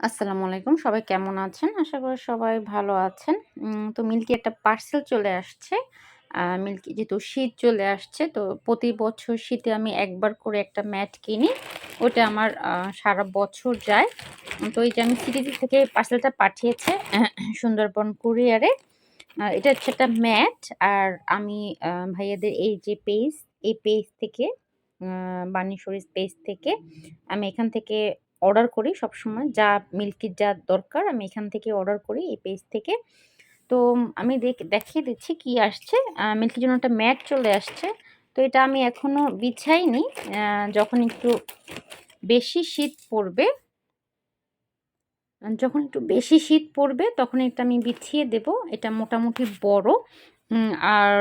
আসসালামু আলাইকুম। সবাই কেমন আছেন? আশা করি সবাই ভালো আছেন। তো মিল্কি একটা পার্সেল চলে আসছে। মিল্কি যেহেতু শীত চলে আসছে তো প্রতি বছর শীতে আমি একবার করে একটা ম্যাট কিনি। ওটা আমার সারা বছর যায়। তো এই যে আমি সিটি থেকে পার্সেলটা পাঠিয়েছে সুন্দরবন কুরিয়ারে। এটা হচ্ছে একটা ম্যাট আর আমি ভাইয়াদের এই যে পেজ, এই পেজ থেকে আ বাণী পেজ থেকে আমি এখান থেকে অর্ডার করি সবসময়। যা মিল্কির যা দরকার আমি এখান থেকে অর্ডার করি, এই পেজ থেকে। তো আমি দেখ, দেখিয়ে দিচ্ছি কি আসছে। মিল্কির জন্য একটা ম্যাট চলে আসছে। তো এটা আমি এখনও বিছাইনি। যখন একটু বেশি শীত পড়বে, যখন একটু বেশি শীত পড়বে, তখন এটা আমি বিছিয়ে দেব। এটা মোটামুটি বড়। আর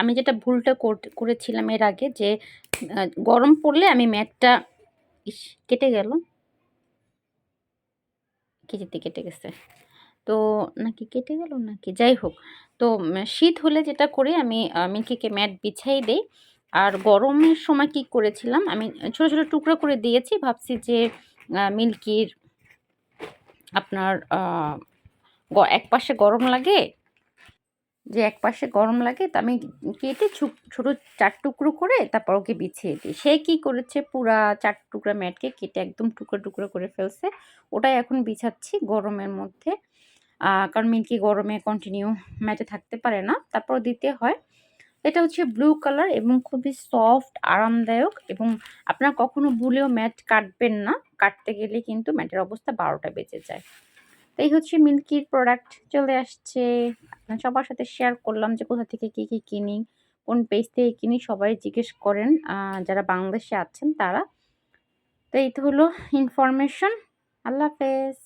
আমি যেটা ভুলটা কর, করেছিলাম এর আগে যে গরম পড়লে আমি ম্যাটটা কেটে গেল। কেজিতে কেটে গেছে। তো নাকি কেটে গেল নাকি? যাই হোক। তো শীত হলে যেটা করি আমি মিল্কিকে ম্যাট বিছাই দেই। আর গরমের সময় কি করেছিলাম আমি ছোট, ছোট টুকরো করে দিয়েছি। ভাবছি যে মিল্কির আপনার এক পাশে গরম লাগে যে এক পাশে গরম লাগে তা আমি কেটে ছোট ৪ টুকরো করে তারপর ওকে বিছিয়ে দিই। সে কি করেছে পুরা চার টুকরা ম্যাটকে কেটে একদম টুকরো, টুকরো করে ফেলছে। ওটাই এখন বিছাচ্ছি গরমের মধ্যে। কারণ মিল্কি গরমে কন্টিনিউ ম্যাটে থাকতে পারে না। তারপর দিতে হয়। এটা হচ্ছে ব্লু কালার এবং খুবই সফট, আরামদায়ক এবং আপনারা কখনো ভুলেও ম্যাট কাটবেন না। কাটতে গেলে কিন্তু ম্যাটের অবস্থা বারোটা বেঁচে যায়। এই হচ্ছে মিল্কির প্রোডাক্ট চলে আসছে। সবার সাথে শেয়ার করলাম যে কোথা থেকে কী, কী কিনি, কোন পেজ থেকে কিনি সবাই জিজ্ঞেস করেন যারা বাংলাদেশে আছেন তারা। তো এই তো হলো ইনফরমেশন। আল্লাহ হাফেজ।